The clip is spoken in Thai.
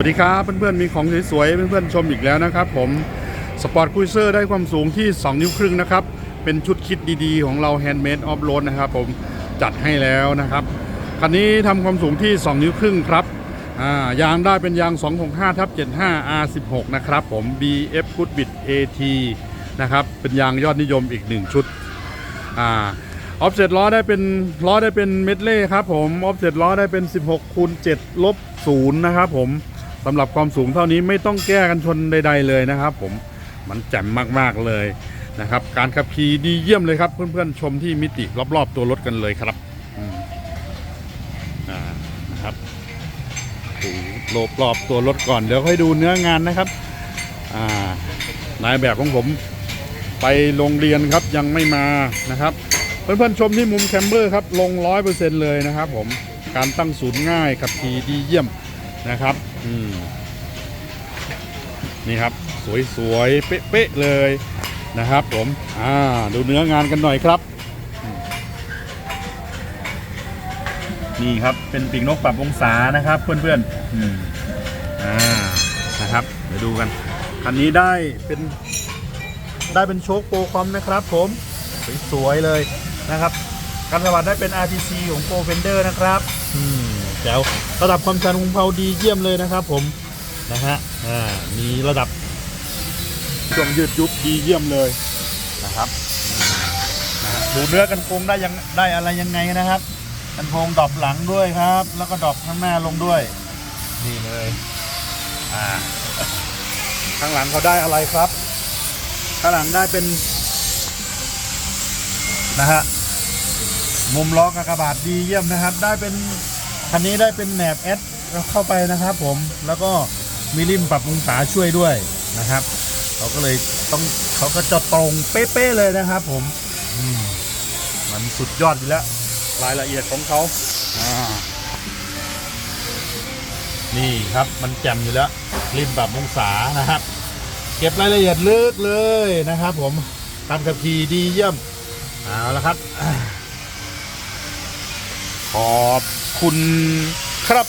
สวัสดีครับเพื่อนๆมีของสวยๆเพื่อนๆชมอีกแล้วนะครับผมสปอร์ตคุยเซอร์ได้ความสูงที่ 2 นิ้วครึ่งนะครับ เป็นชุดคิดดีๆ ของเราแฮนด์เมดออฟโรดนะครับผมจัดให้แล้วนะครับ คันนี้ทำความสูงที่ 2 นิ้วครึ่งครับยางได้เป็นยาง 265ทับ75 R16 นะครับผม BF Goodbit AT นะครับ เป็นยางยอดนิยมอีก 1 ชุดอออฟเซ็ตล้อได้เป็นล้อได้เป็นเมดเล่ครับผมออฟเซ็ตล้อได้เป็น 16คูณ7ลบ0นะครับผม สำหรับความสูงเท่านี้ไม่ต้องแก้กันชนใด ๆ เลยนะครับ ผมมันแจ่มมากๆเลยนะครับ การขับขี่ดีเยี่ยมเลยครับ เพื่อนๆชมที่มิติรอบๆ ตัวรถกันเลยครับนะครับดูโลบรอบตัวรถก่อนเดี๋ยวค่อยดูเนื้องานนะครับนายแบบของผมไปโรงเรียนครับยังไม่มานะครับ เพื่อนๆชมที่มุมแคมเบอร์ครับลงร้อยเปอร์เซ็นต์เลยนะครับ ผมการตั้งศูนย์ง่ายขับขี่ดีเยี่ยม นะครับ อืม นี่ครับ สวยๆ เป๊ะๆเลยนะครับ ผม อ่า ดูเนื้องานกันหน่อยครับ นี่ครับ เป็นปีกนกปรับองศานะครับ เพื่อนๆ อืม อ่า นะครับ เดี๋ยวดูกัน คันนี้ได้เป็นได้เป็นโชคโปรคอมนะครับ ผม สวยๆเลยนะครับการสวัสดได้เป็น RTC ของโปรเฟนเดอร์นะครับ อืม แจ๋วระดับความชันของเพาดีเยี่ยมเลยนะครับ ผมนะฮะอ่ามีระดับช่วงยืดยุบดีเยี่ยมเลยนะครับดูเนื้อกันโครงได้ยังได้อะไรยังไงนะครับ กันโครงดอปหลังด้วยครับ แล้วก็ดอปข้างหน้าลงด้วยนี่เลยอ่าข้างหลังเขาได้อะไรครับ ข้างหลังได้เป็นนะฮะมุมล้อกากบาทดีเยี่ยมนะครับ ได้เป็น คันนี้ได้เป็นแหนบแอดเข้าไปนะครับผมแล้วก็มีริมปรับองศาช่วยด้วยนะครับเขาก็เลยต้องเขาก็จะตรงเป๊ะๆเลยนะครับ ผมมมันสุดยอดอยู่แล้ว รายละเอียดของเขาอ่านี่ครับมันแจ่มอยู่แล้ว ริมปรับองศานะครับ เก็บรายละเอียดลึกเลยนะครับ ผมการขับขี่ดีเยี่ยมเอาละครับขอบ คุณครับ